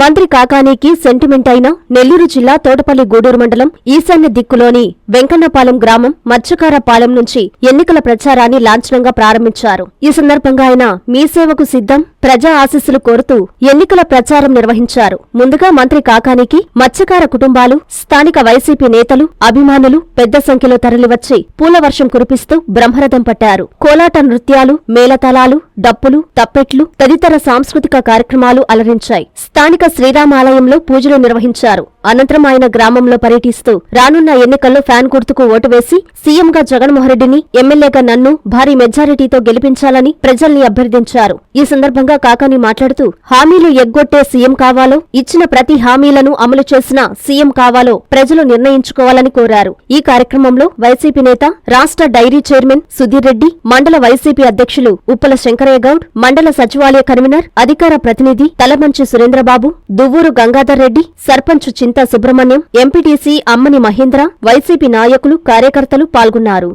మంత్రి కాకానీకి సెంటిమెంట్ అయిన నెల్లూరు జిల్లా తోటపల్లి గూడూరు మండలం ఈశాన్య దిక్కులోని వెంకన్నపాలెం గ్రామం మత్స్యకారపాలెం నుంచి ఎన్నికల ప్రచారాన్ని లాంఛనంగా ప్రారంభించారు. ఈ సందర్భంగా ఆయన మీ సేవకు సిద్ధం ప్రజా ఆశీస్సులు కోరుతూ ఎన్నికల ప్రచారం నిర్వహించారు. ముందుగా మంత్రి కాకానికి మత్స్యకార కుటుంబాలు స్థానిక వైసీపీ నేతలు అభిమానులు పెద్ద సంఖ్యలో తరలివచ్చి పూల వర్షం కురిపిస్తూ బ్రహ్మరథం పట్టారు. కోలాట నృత్యాలు మేళతాళాలు డప్పులు తప్పెట్లు తదితర సాంస్కృతిక కార్యక్రమాలు అలరించాయి. స్థానిక శ్రీరామాలయంలో పూజలు నిర్వహించారు. అనంతరం ఆయన గ్రామంలో పర్యటిస్తూ రానున్న ఎన్నికల్లో ఫ్యాన్ గుర్తుకు ఓటు వేసి సీఎంగా జగన్మోహన్రెడ్డిని ఎమ్మెల్యేగా నన్ను భారీ మెజారిటీతో గెలిపించాలని ప్రజల్ని అభ్యర్థించారు. ఈ సందర్భంగా కాకాని మాట్లాడుతూ హామీలు ఎగ్గొట్టే సీఎం కావాలో ఇచ్చిన ప్రతి హామీలను అమలు చేసిన సీఎం కావాలో ప్రజలు నిర్ణయించుకోవాలని కోరారు. ఈ కార్యక్రమంలో వైసీపీ నేత రాష్ట్ర డైరీ చైర్మన్ సుధీర్ రెడ్డి మండల వైసీపీ అధ్యక్షులు ఉప్పల శంకరయ్య గౌడ్ మండల సచివాలయ కన్వీనర్ అధికార ప్రతినిధి తలమంచి సురేంద్రబాబు దువ్వూరు గంగాధర్ రెడ్డి సర్పంచ్ చింతా సుబ్రహ్మణ్యం ఎంపీటీసీ అమ్మని మహేంద్ర వైసీపీ నాయకులు కార్యకర్తలు పాల్గొన్నారు.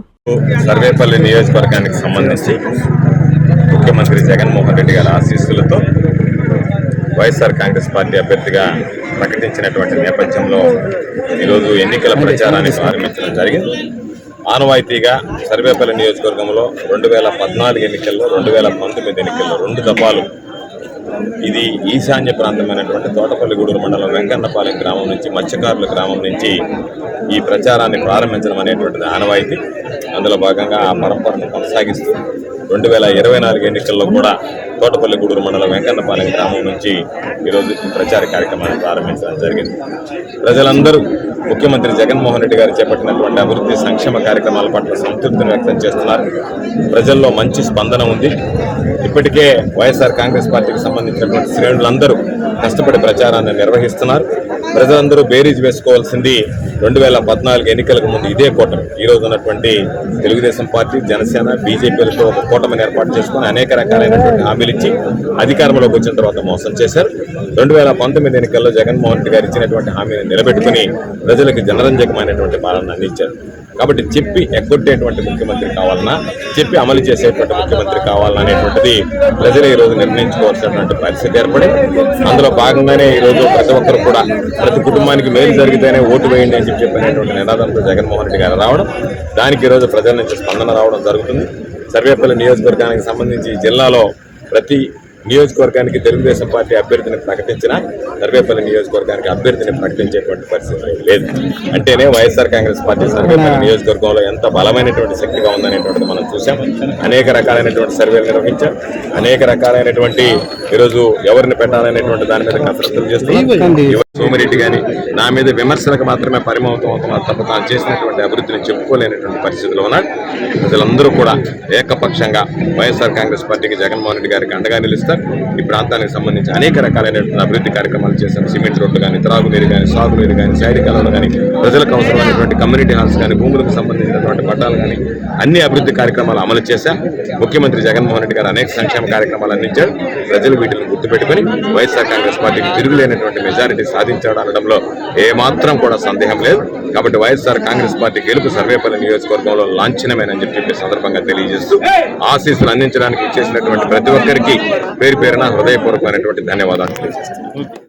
సర్వేపల్లి నియోజకవర్గానికి సంబంధించి ముఖ్యమంత్రి జగన్మోహన్ రెడ్డి గారి ఆశీస్సులతో వైఎస్ఆర్ కాంగ్రెస్ పార్టీ అభ్యర్థిగా ప్రకటించినటువంటి నేపథ్యంలో ఈరోజు ఎన్నికల ప్రచారాన్ని ప్రారంభించడం జరిగింది. ఆనవాయితీగా సర్వేపల్లి నియోజకవర్గంలో రెండు వేల పద్నాలుగు ఎన్నికల్లో రెండు వేల పంతొమ్మిది ఎన్నికల్లో రెండు దఫాలు ఇది ఈశాన్య ప్రాంతమైనటువంటి తోటపల్లిగూడూరు మండలం వెంకన్నపాలెం గ్రామం నుంచి మత్స్యకారుల గ్రామం నుంచి ఈ ప్రచారాన్ని ప్రారంభించడం అనేటువంటిది ఆనవాయితీ. అందులో భాగంగా ఆ పరంపరను కొనసాగిస్తూ రెండు వేల ఇరవై నాలుగు ఎన్నికల్లో కూడా తోటపల్లిగూడూరు మండలం వెంకన్నపాలెం గ్రామం నుంచి ఈరోజు ప్రచార కార్యక్రమాన్ని ప్రారంభించడం జరిగింది. ప్రజలందరూ ముఖ్యమంత్రి జగన్మోహన్ రెడ్డి గారు చేపట్టినటువంటి అభివృద్ధి సంక్షేమ కార్యక్రమాల పట్ల సంతృప్తిని వ్యక్తం చేస్తున్నారు. ప్రజల్లో మంచి స్పందన ఉంది. ఇప్పటికే వైఎస్ఆర్ కాంగ్రెస్ పార్టీకి సంబంధించినటువంటి శ్రేణులందరూ కష్టపడి ప్రచారాన్ని నిర్వహిస్తున్నారు. ప్రజలందరూ బేరీజ్ వేసుకోవాల్సింది రెండు వేల పద్నాలుగు ఎన్నికలకు ముందు ఇదే కూటమి. ఈరోజు ఉన్నటువంటి తెలుగుదేశం పార్టీ జనసేన బీజేపీలతో ఒక కూటమిని ఏర్పాటు చేసుకుని అనేక రకాలైనటువంటి హామీలు ఇచ్చి అధికారంలోకి వచ్చిన తర్వాత మోసం చేశారు. రెండు వేల పంతొమ్మిది ఎన్నికల్లో జగన్మోహన్ రెడ్డి గారు ఇచ్చినటువంటి హామీని నిలబెట్టుకుని ప్రజలకు జనరంజకమైనటువంటి పాలన అందించారు. కాబట్టి చెప్పి ఎగ్గొట్టేటువంటి ముఖ్యమంత్రి కావాలన్నా చెప్పి అమలు చేసేటువంటి ముఖ్యమంత్రి కావాలన్నా అనేటువంటిది ప్రజలు ఈ రోజు నిర్ణయించుకోవాల్సినటువంటి పరిస్థితి ఏర్పడింది అందులో భాగంగానే ఈ రోజు ప్రతి ఒక్కరు కూడా ప్రతి కుటుంబానికి మేలు జరిగితేనే ఓటు వేయండి అని చెప్పి చెప్పినటువంటి నినాదంతో జగన్మోహన్ రెడ్డి గారు రావడం దానికి ఈ రోజు ప్రజల నుంచి స్పందన రావడం జరుగుతుంది. సర్వేపల్లి నియోజకవర్గానికి సంబంధించి జిల్లాలో ప్రతి నియోజకవర్గానికి తెలుగుదేశం పార్టీ అభ్యర్థిని ప్రకటించిన సర్వేపల్లి నియోజకవర్గానికి అభ్యర్థిని ప్రకటించేటువంటి పరిస్థితి లేదు. అంటేనే వైఎస్ఆర్ కాంగ్రెస్ పార్టీ సర్వేపల్లి నియోజకవర్గంలో ఎంత బలమైనటువంటి శక్తిగా ఉందనేటువంటిది మనం చూసాం అనేక రకాలైనటువంటి సర్వేలు నిర్వహించాం. అనేక రకాలైనటువంటి ఈరోజు ఎవరిని పెట్టాలనేటువంటి దాని మీద కసరత్తులు చేస్తున్నాం సోమిరెడ్డి గాని నా మీద విమర్శలకు మాత్రమే పరిమతం అవుతున్నారు తప్ప తాను చేసినటువంటి అభివృద్ధిని చెప్పుకోలేనటువంటి పరిస్థితిలో ఉన్నాడు ప్రజలందరూ కూడా ఏకపక్షంగా వైఎస్ఆర్ కాంగ్రెస్ పార్టీకి జగన్మోహన్ రెడ్డి గారికి అండగా నిలుస్తారు. ఈ ప్రాంతానికి సంబంధించి అనేక రకాలైనటువంటి అభివృద్ధి కార్యక్రమాలు చేశారు. సిమెంట్ రోడ్లు కానీ త్రాగునీరు కానీ సాగునీరు కానీ సైడ్ కలవలు కానీ ప్రజలకు అవసరమైనటువంటి కమ్యూనిటీ హాల్స్ కానీ భూములకు సంబంధించి ఉన్నటువంటి పట్టాలు కానీ అన్ని అభివృద్ధి కార్యక్రమాలు అమలు చేశా. ముఖ్యమంత్రి జగన్మోహన్ రెడ్డి గారు అనేక సంక్షేమ కార్యక్రమాలు అందించారు. ప్రజలు వీటిని గుర్తుపెట్టుకుని వైఎస్ఆర్ కాంగ్రెస్ పార్టీకి తిరుగులేనటువంటి మెజారిటీ సాధించాడు అనడంలో ఏమాత్రం కూడా సందేహం లేదు. కాబట్టి వైఎస్ఆర్ కాంగ్రెస్ పార్టీ గెలుపు సర్వేపల్లి నియోజకవర్గంలో లాంఛనమేనని చెప్పి సందర్భంగా తెలియజేస్తూ ఆశీస్సులు అందించడానికి చేసినటువంటి ప్రతి ఒక్కరికి పేరు పేరున హృదయపూర్వకమైనటువంటి ధన్యవాదాలు తెలియజేస్తాను